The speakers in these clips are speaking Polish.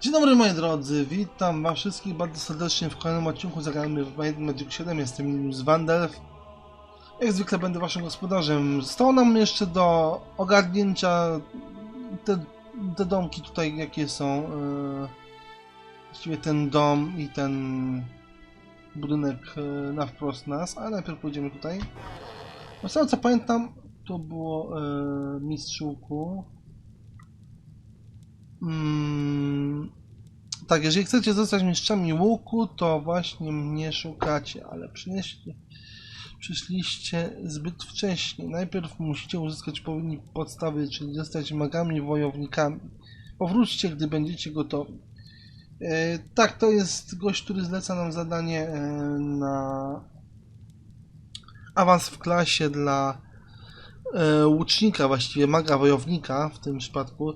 Dzień dobry moi drodzy, witam was wszystkich bardzo serdecznie w kolejnym odcinku zagramy w and Magic 7, jestem Linus Wandelf. Jak zwykle będę waszym gospodarzem. Zostało nam jeszcze do ogarnięcia te, te domki tutaj jakie są. e, Właściwie ten dom i ten budynek e, na wprost nas, ale najpierw pójdziemy tutaj. No z tego co pamiętam, to było e, mistrz łuku. Mm, tak, jeżeli chcecie zostać mistrzami łuku, to właśnie mnie szukacie, ale przynieście, przyszliście zbyt wcześnie. Najpierw musicie uzyskać odpowiednie podstawy, czyli zostać magami, wojownikami. Powróćcie, gdy będziecie gotowi. E, tak, to jest gość, który zleca nam zadanie e, na awans w klasie dla łucznika, właściwie maga wojownika w tym przypadku.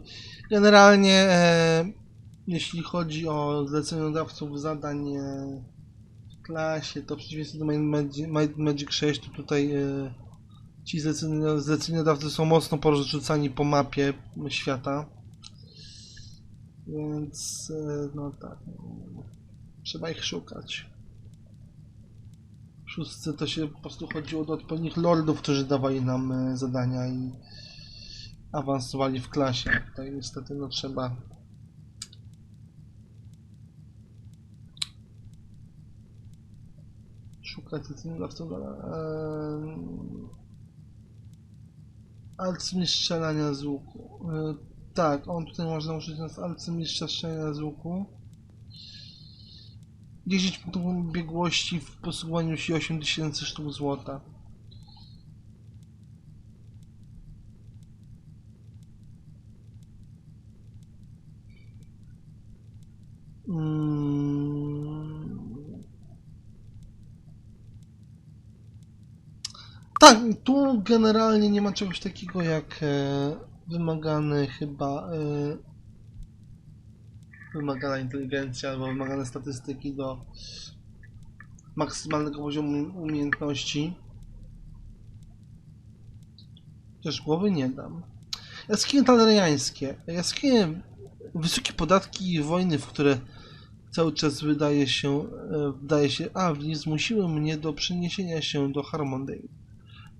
Generalnie, e, jeśli chodzi o zleceniodawców zadań e, w klasie, to w przeciwieństwie do Might Magic, Might Magic 6, to tutaj e, ci zleceni- zleceniodawcy są mocno porozrzucani po mapie świata. Więc, e, no tak, no, trzeba ich szukać. Szóstce to się po prostu chodziło do odpowiednich lordów, którzy dawali nam e, zadania i awansowali w klasie. Tutaj niestety no trzeba szukać zleceniodawców eee, arcymistrz strzelania z łuku. E, tak, on tutaj można użyć nas strzelania z łuku. 10 punktów biegłości w posługiwaniu się 8000 sztuk złota. Mm. Tak, tu generalnie nie ma czegoś takiego jak e, wymagany chyba e, wymagana inteligencja albo wymagane statystyki do maksymalnego poziomu umiejętności. Też głowy nie dam. Jaskinie taleriańskie. Jaskinie wysokie podatki i wojny, w które cały czas wydaje się, e, wydaje się, Avli zmusiły mnie do przeniesienia się do Harmondale.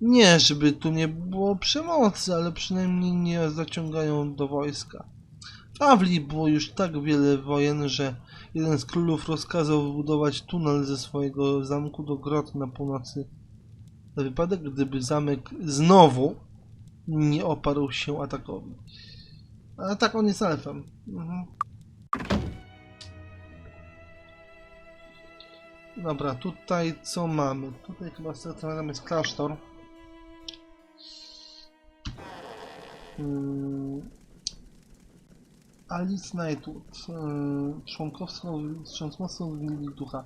Nie, żeby tu nie było przemocy, ale przynajmniej nie zaciągają do wojska. W Avli było już tak wiele wojen, że jeden z królów rozkazał wybudować tunel ze swojego zamku do grot na północy. Na wypadek, gdyby zamek znowu nie oparł się atakowi. A tak, on jest elfem. Mhm. Dobra, tutaj co mamy? Tutaj chyba centralnym jest klasztor. Hmm. Alice Knightwood, yy, członkowstwo, członkowstwo w Gildii Ducha.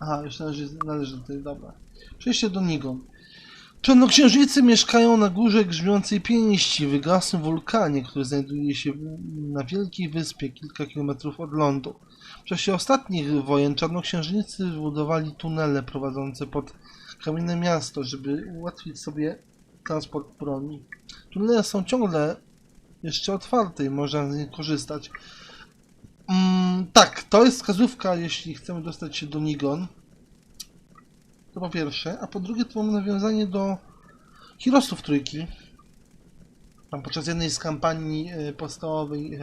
Aha, już należy, należy do tej, dobra. Przejście do Nigon. Czarnoksiężnicy mieszkają na górze grzmiącej pięści, wygasłym wulkanie, który znajduje się na wielkiej wyspie kilka kilometrów od lądu. W czasie ostatnich wojen czarnoksiężnicy wybudowali tunele prowadzące pod kamienne miasto, żeby ułatwić sobie transport broni. Tunele są ciągle jeszcze otwarte i można z nich korzystać. Mm, tak, to jest wskazówka, jeśli chcemy dostać się do Nigon. To po pierwsze, a po drugie to mamy nawiązanie do Heroesów Trójki. Tam podczas jednej z kampanii e, podstawowej e,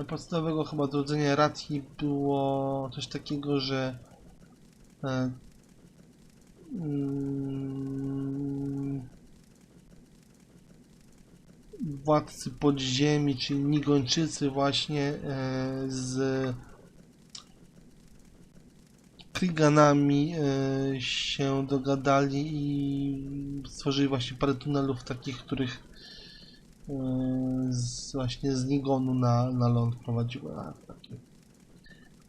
e, podstawowego chyba odrodzenia Rati było coś takiego, że mm, władcy podziemi, czyli Nigończycy właśnie e, z Kriganami e, się dogadali i stworzyli właśnie parę tunelów takich, których e, z, właśnie z Nigonu na, na ląd prowadziły. Takie,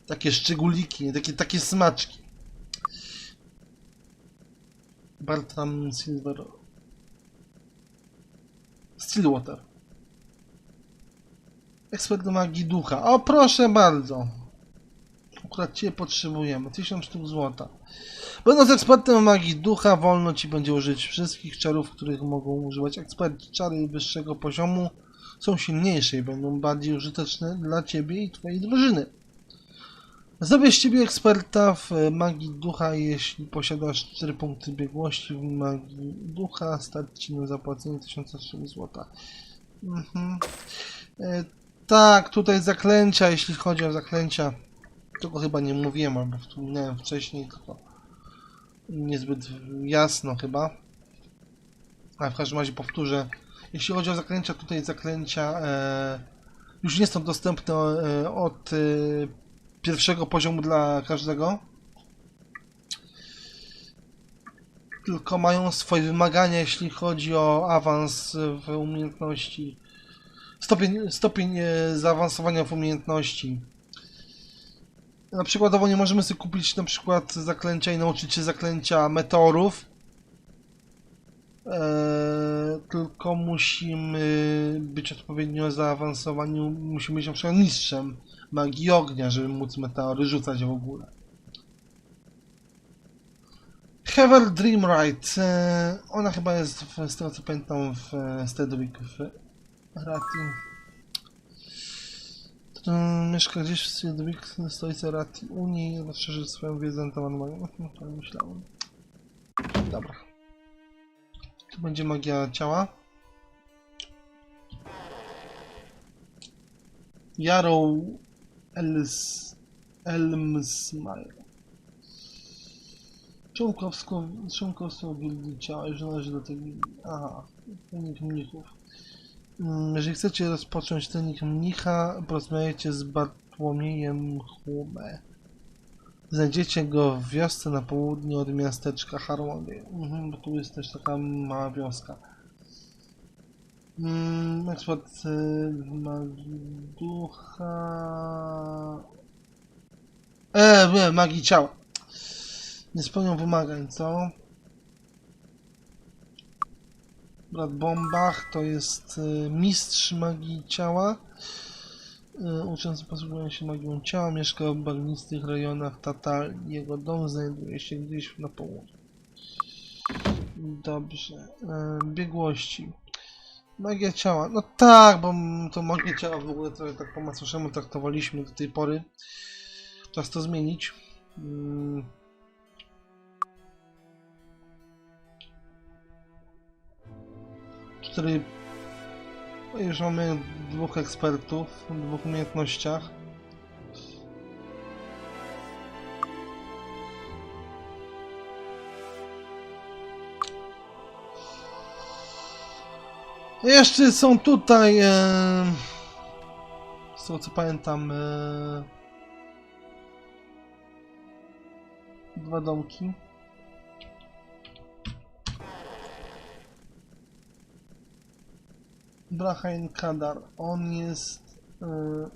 takie szczególiki, takie, takie smaczki. Bartram Silver. Stillwater. Ekspert do magii ducha. O, proszę bardzo. Akurat Cię potrzebujemy. 1000 sztuk złota. Będąc ekspertem magii ducha, wolno Ci będzie użyć wszystkich czarów, których mogą używać eksperci. Czary wyższego poziomu są silniejsze i będą bardziej użyteczne dla ciebie i twojej drużyny. Zabierz ciebie eksperta w e, magii ducha, jeśli posiadasz 4 punkty biegłości w magii ducha, stać ci na zapłacenie 1004 zł. Mhm. E, tak, tutaj zaklęcia, jeśli chodzi o zaklęcia, tego chyba nie mówiłem, albo wspominałem wcześniej, tylko niezbyt jasno chyba. Ale w każdym razie powtórzę. Jeśli chodzi o zaklęcia, tutaj zaklęcia e, już nie są dostępne e, od e, pierwszego poziomu dla każdego. Tylko mają swoje wymagania, jeśli chodzi o awans w umiejętności. Stopień, stopień e, zaawansowania w umiejętności. Na przykładowo nie możemy sobie kupić na przykład zaklęcia i nauczyć się zaklęcia meteorów. Eee, tylko musimy być odpowiednio zaawansowani, musimy być na przykład mistrzem magii ognia, żeby móc meteory rzucać w ogóle. Heather Dreamride, eee, ona chyba jest, w, z tego co pamiętam, w e, Stedwick w Rati. Mieszka gdzieś w Stedwick, stolicy Rati Unii, rozszerzy swoją wiedzę na temat magii. No, to myślałem. Dobra. Tu będzie magia ciała. Yarrow Els... Elmsmire. Członkowsko, członkostwo gildii ciała już należy do tej. Aha, trening mnichów. Mm, Jeżeli chcecie rozpocząć trening mnicha, porozmawiajcie z Bartłomiejem Chłumę. Znajdziecie go w wiosce na południe od miasteczka Harmony. Mhm, bo tu jest też taka mała wioska. Mm, ekspert y, magii ducha... E, nie, magii ciała. Nie spełnią wymagań, co? Brat Bombach to jest y, mistrz magii ciała. Y, Uczący posługują się magią ciała, mieszka w bagnistych rejonach Tatal. Jego dom znajduje się gdzieś na południu. Dobrze. Y, Biegłości. Magia ciała. No tak, bo to magię ciała w ogóle trochę tak po macoszemu traktowaliśmy do tej pory. Czas to zmienić. Mm. Cztery no już mamy dwóch ekspertów w dwóch umiejętnościach. Jeszcze są tutaj, e, z tego co pamiętam, e, dwa domki. Brahain Kadar. On jest. Yy...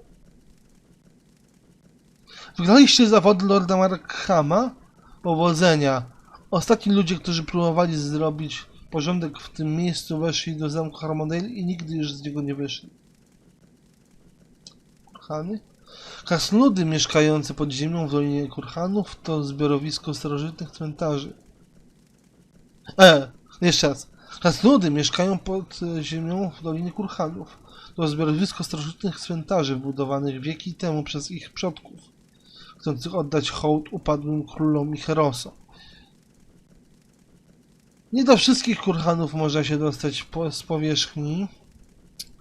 Wygraliście zawody Lorda Markhama? Powodzenia. Ostatni ludzie, którzy próbowali zrobić porządek w tym miejscu, weszli do zamku Harmondale i nigdy już z niego nie wyszli. Kurhany? Krasnoludy mieszkające pod ziemią w Dolinie Kurhanów to zbiorowisko starożytnych cmentarzy. E, jeszcze raz. Krasnoludy mieszkają pod ziemią w Dolinie Kurhanów. To zbiorowisko starożytnych cmentarzy wybudowanych wieki temu przez ich przodków, chcących oddać hołd upadłym królom i herosom. Nie do wszystkich kurhanów można się dostać po, z powierzchni,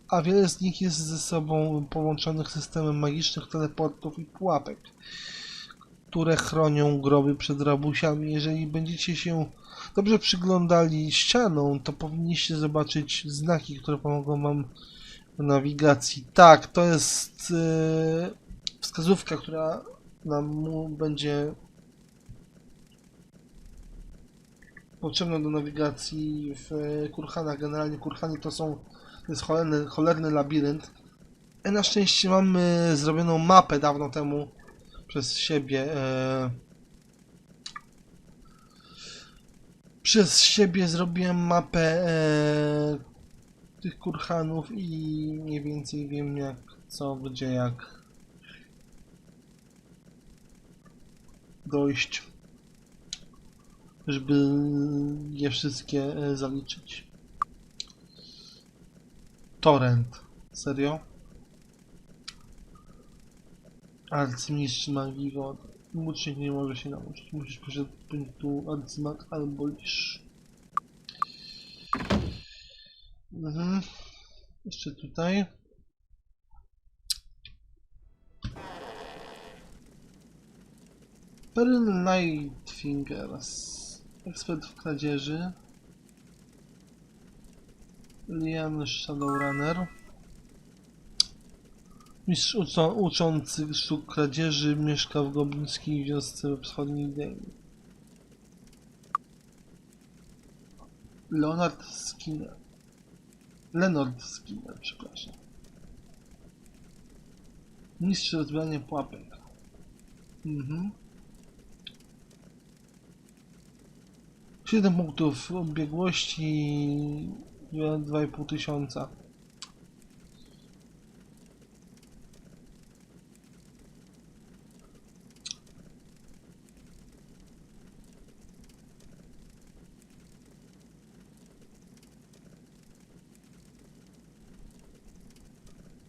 a wiele z nich jest ze sobą połączonych systemem magicznych teleportów i pułapek, które chronią groby przed rabusiami. Jeżeli będziecie się dobrze przyglądali ścianą, to powinniście zobaczyć znaki, które pomogą wam w nawigacji. Tak, to jest e, wskazówka, która nam będzie potrzebna do nawigacji w Kurhanach. Generalnie Kurhany to są to jest cholerny, cholerny labirynt. E, Na szczęście mamy zrobioną mapę dawno temu przez siebie. E, przez siebie zrobiłem mapę e, tych kurhanów i mniej więcej wiem jak, co, gdzie, jak dojść, żeby je wszystkie e, zaliczyć. Torrent. Serio? Arcymistrz magii wody. Łucznik nie może się nauczyć. Musisz posiadać punktu arcymag albo lisz. Mhm. Jeszcze tutaj. Pearl Lightfingers. Ekspert w kradzieży. Lian Shadowrunner. Mistrz uczą, uczący sztuk kradzieży mieszka w goblińskiej wiosce we wschodniej Danii. Leonard Skinner. Leonard Skinner, przepraszam. Mistrz rozbierania pułapek. Mhm. 7 punktów biegłości 2,5 tysiąca.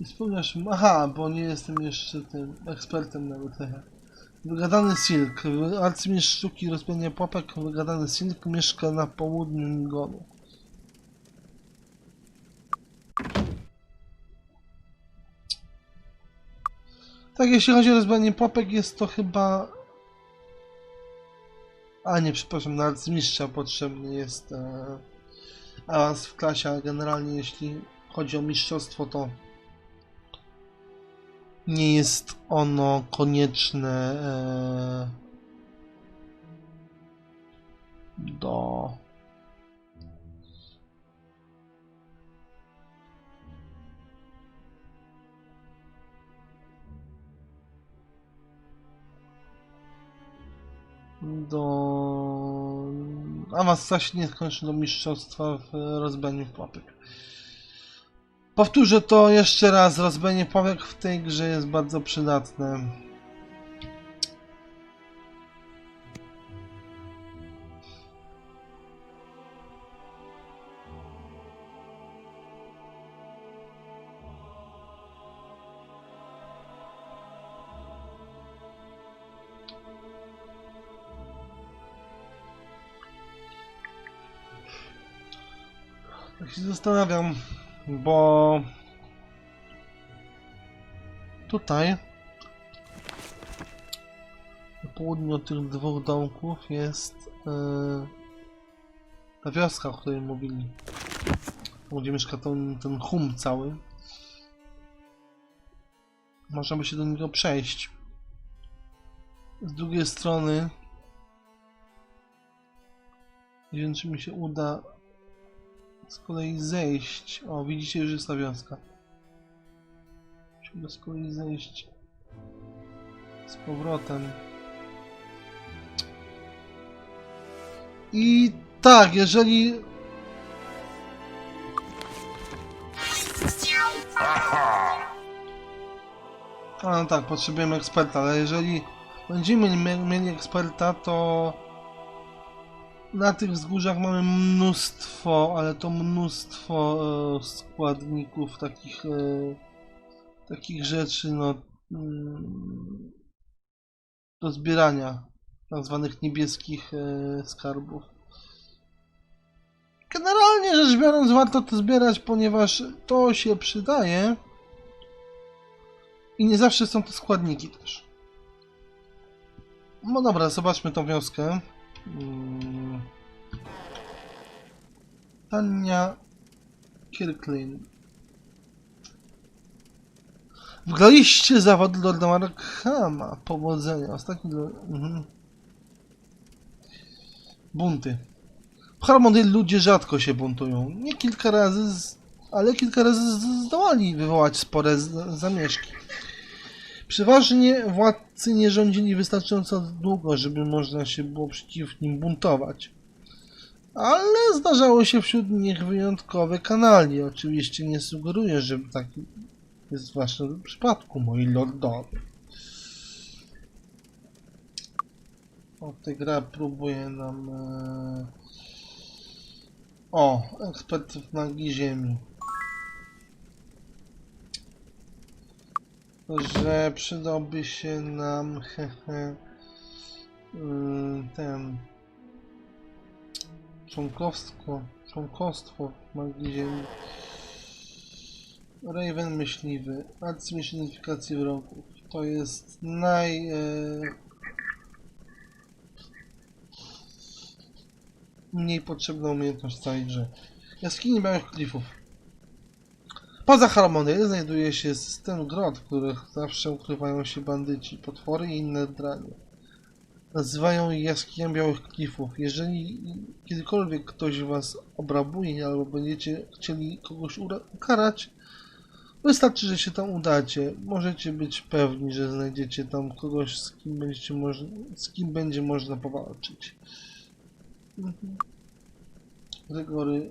I spełniasz... Aha, bo nie jestem jeszcze tym ekspertem na WTH. Wygadany Silk. Arcymistrz sztuki rozpięcia pułapek. Wygadany Silk mieszka na południu Nigonu. Tak, jeśli chodzi o rozbieranie pułapek, jest to chyba... A nie, przepraszam, na arcymistrza potrzebny jest e, awans w klasie, ale generalnie jeśli chodzi o mistrzostwo, to nie jest ono konieczne e, do do awans zaś nie skończy do mistrzostwa w rozbaniu pułapek. Powtórzę to jeszcze raz. Rozbenie powiek w tej grze jest bardzo przydatne. Tak się zastanawiam, bo tutaj na południu tych dwóch domków jest e, ta wioska, o której mówili. Gdzie mieszka ten, ten hum cały. Można by się do niego przejść. Z drugiej strony nie wiem czy mi się uda z kolei zejść. O, widzicie, już jest ta wioska. Musimy z kolei zejść z powrotem. I tak, jeżeli... A no tak, potrzebujemy eksperta, ale jeżeli będziemy mie- mieli eksperta, to na tych wzgórzach mamy mnóstwo, ale to mnóstwo e, składników takich, e, takich rzeczy, no, mm, do zbierania, tak zwanych niebieskich e, skarbów. Generalnie rzecz biorąc, warto to zbierać, ponieważ to się przydaje i nie zawsze są to składniki też. No dobra, zobaczmy tą wioskę. Mm. Tania Kirklin. Wgraliście zawody Lorda Markhama. Powodzenia. Ostatni... Mhm. Bunty. W Harmonii ludzie rzadko się buntują. Nie kilka razy, z... ale kilka razy zdołali wywołać spore zamieszki. Przeważnie władcy nie rządzili wystarczająco długo, żeby można się było przeciw nim buntować. Ale zdarzało się wśród nich wyjątkowe kanali. Oczywiście nie sugeruję, że tak jest w waszym przypadku, moi lordowie. O, ta gra próbuje nam... E... O, ekspert w magii ziemi. Że przydałby się nam hehe, ym, ten członkowstwo, członkostwo magii ziemi. Raven myśliwy, arcymistrz identyfikacji wrogów. To jest naj... E, mniej potrzebna umiejętność w całej grze. Jaskini Białych Klifów. Poza Harmonię znajduje się system grot, w których zawsze ukrywają się bandyci, potwory i inne dranie. Nazywają je jaskinią Białych Klifów. Jeżeli kiedykolwiek ktoś was obrabuje albo będziecie chcieli kogoś ukarać, wystarczy, że się tam udacie. Możecie być pewni, że znajdziecie tam kogoś, z kim, będziecie moż- z kim będzie można powalczyć. Mhm. Gregory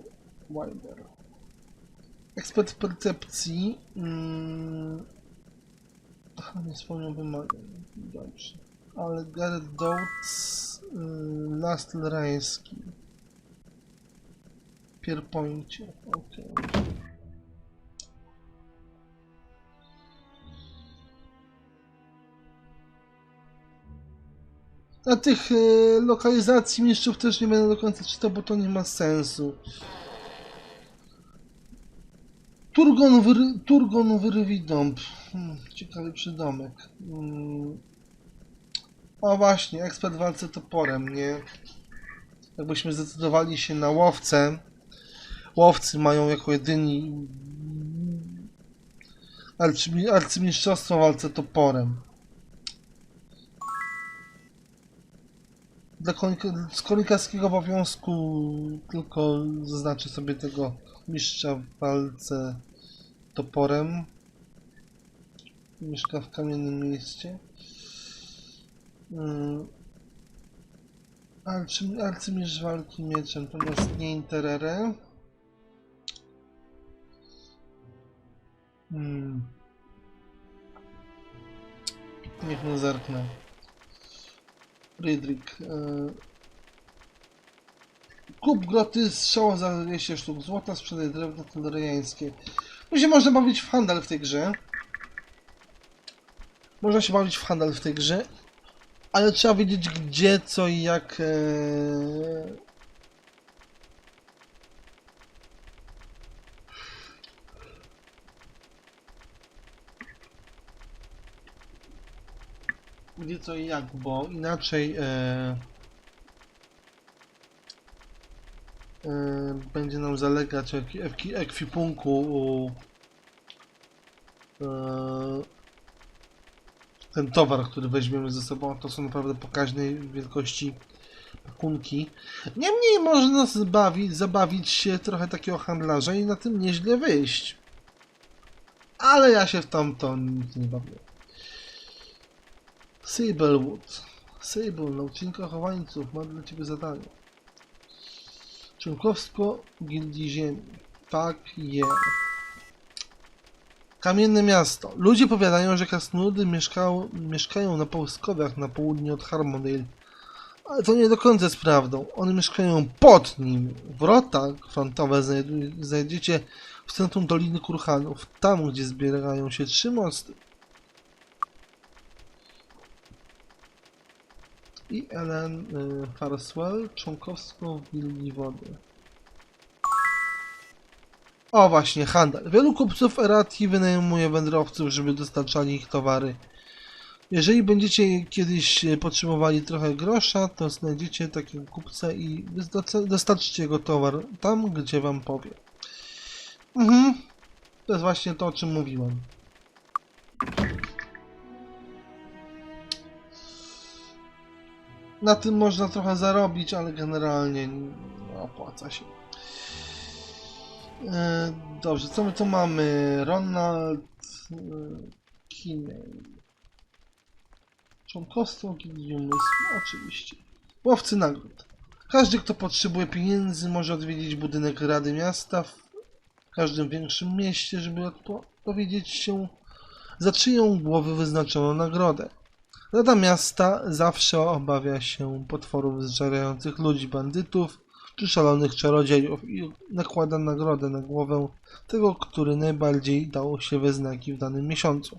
Wilder. Ekspert percepcji. Mm, Aha, nie wspomniał wymagań. Dobrze. Ale Gareth Doutz, yy, Last Rański. Pierpoincie. Okej. Na tych e, lokalizacji mistrzów też nie będę do końca czytał, bo to nie ma sensu. Turgon, wyry, Turgon. Hmm, ciekawy przydomek. Hmm. O właśnie, ekspert w walce toporem, nie? Jakbyśmy zdecydowali się na łowcę. Łowcy mają jako jedyni arcymi, arcymistrzostwo w walce toporem. Dla konika, z kronikarskiego obowiązku tylko zaznaczę sobie tego mistrza w walce toporem. Mieszka w kamiennym mieście. Mm. Arcy, arcymistrz walki mieczem, to nas nie interere. Hmm. Niech mu zerknę. Friedrich. E... Kup groty strzała za 200 sztuk złota, sprzedaj drewno toleriańskie. Tu się można bawić w handel w tej grze. Można się bawić w handel w tej grze, ale trzeba wiedzieć gdzie, co i jak. E... Gdzie, co i jak, bo inaczej. E... e, będzie nam zalegać ek, ek, ekwipunku e, ten towar, który weźmiemy ze sobą, to są naprawdę pokaźnej wielkości pakunki. Niemniej można zbawić, zabawić się trochę takiego handlarza i na tym nieźle wyjść. Ale ja się w tamto nic nie bawię. Sablewood. Sable, nauczycielka chowańców, ma dla ciebie zadanie. Członkowstwo Gildii Ziemi. Tak, je. Kamienne miasto. Ludzie powiadają, że krasnoludy mieszkają, na pustkowiach na południe od Harmondale. Ale to nie do końca jest prawdą. One mieszkają pod nim. Wrota frontowe znajdziecie w centrum Doliny Kurhanów. Tam, gdzie zbierają się trzy mosty. I Ellen y, Farswell, członkowstwo w Gildii Wody. O właśnie, handel. Wielu kupców Erati wynajmuje wędrowców, żeby dostarczali ich towary. Jeżeli będziecie kiedyś potrzebowali trochę grosza, to znajdziecie takiego kupca i dosta- dostarczycie jego towar tam, gdzie wam powie. Mhm. To jest właśnie to, o czym mówiłem. Na tym można trochę zarobić, ale generalnie nie opłaca się. E, Dobrze, co my tu mamy? Ronald e, Kinney. Członkostwo Gildii oczywiście. Łowcy nagród. Każdy, kto potrzebuje pieniędzy, może odwiedzić budynek Rady Miasta w każdym większym mieście, żeby odpo- dowiedzieć się, za czyją głowę wyznaczono nagrodę. Rada Miasta zawsze obawia się potworów zżerających ludzi, bandytów czy szalonych czarodziejów i nakłada nagrodę na głowę tego, który najbardziej dał się we znaki w danym miesiącu.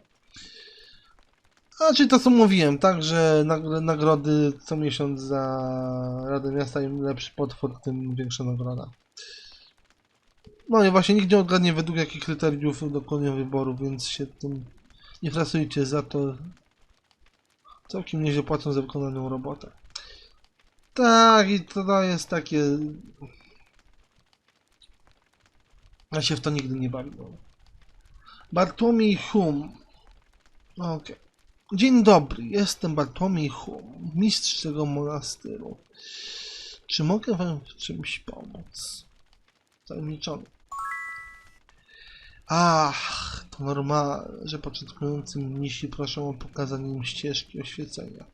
A, czyli to co mówiłem, tak, że nag- nagrody co miesiąc za Radę Miasta im lepszy potwór, tym większa nagroda. No i właśnie nikt nie odgadnie według jakich kryteriów dokonują wyboru, więc się tym nie frasujcie za to. Całkiem nieźle płacą za wykonaną robotę. Tak, i to jest takie... Ja się w to nigdy nie bawiłem. Bartłomiej Hum. Okej. Dzień dobry, jestem Bartłomiej Hum, mistrz tego monastyru. Czy mogę wam w czymś pomóc? Tajemniczony. Ach, to normalne, że początkujący mnisi proszą o pokazanie im ścieżki oświecenia.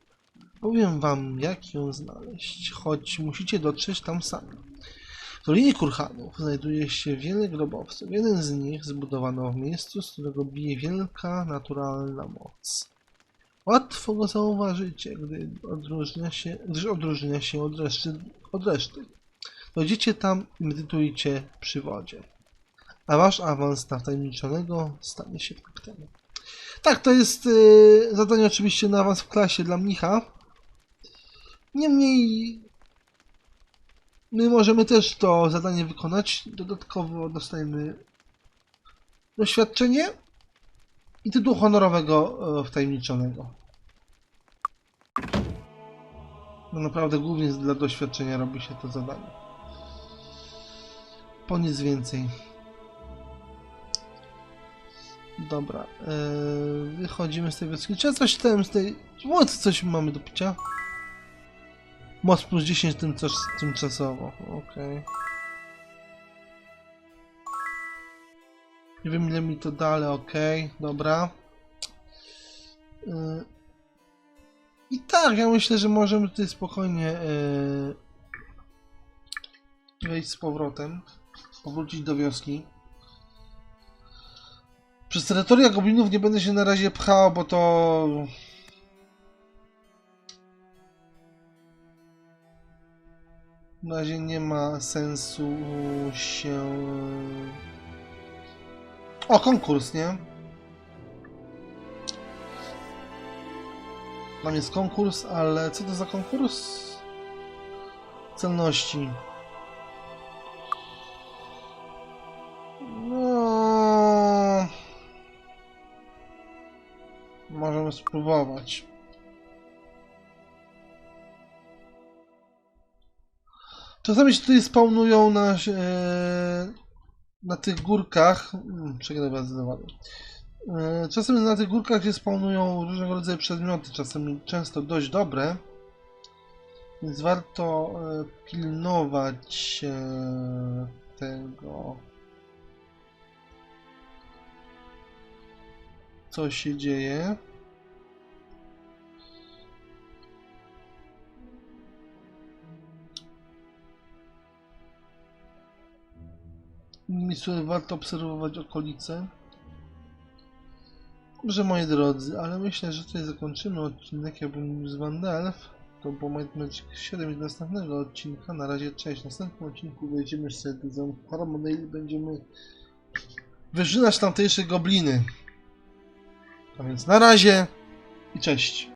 Powiem wam, jak ją znaleźć, choć musicie dotrzeć tam sami. W Dolinie Kurhanów znajduje się wiele grobowców. Jeden z nich zbudowano w miejscu, z którego bije wielka naturalna moc. Łatwo go zauważycie, gdy odróżnia się, gdyż odróżnia się od reszty. Od reszty. Dojdziecie tam i medytujcie przy wodzie. A wasz awans na wtajemniczonego stanie się faktem. Tak, to jest yy, zadanie oczywiście na awans w klasie dla mnicha. Niemniej my możemy też to zadanie wykonać. Dodatkowo dostajemy doświadczenie i tytuł honorowego e, wtajemniczonego. No naprawdę głównie dla doświadczenia robi się to zadanie. Po nic więcej. Dobra, yy, wychodzimy z tej wioski. Czy coś tam z tej... Coś mamy do picia? Moc plus 10 tymczas, tymczasowo, okej. Nie wiem ile mi to da, ale okej, dobra. Yy, I tak, ja myślę, że możemy tutaj spokojnie yy, wejść z powrotem, powrócić do wioski. Przez terytoria goblinów nie będę się na razie pchał, bo to... Na razie nie ma sensu się... O, konkurs, nie? Tam jest konkurs, ale co to za konkurs? Celności. Możemy spróbować. Czasami się tutaj spawnują na, e, na tych górkach. Hmm, Przegrywam zdecydowanie. E, Czasem na tych górkach się spawnują różnego rodzaju przedmioty, czasem często dość dobre. Więc warto e, pilnować tego, co się dzieje. Innymi słowy, warto obserwować okolice. Dobrze, moi drodzy, ale myślę, że tutaj zakończymy odcinek. Ja bym z Wandelf. To moje 7 do następnego odcinka. Na razie cześć. W następnym odcinku wejdziemy jeszcze do Harmony i będziemy wyżynać tamtejsze gobliny. A więc na razie i cześć.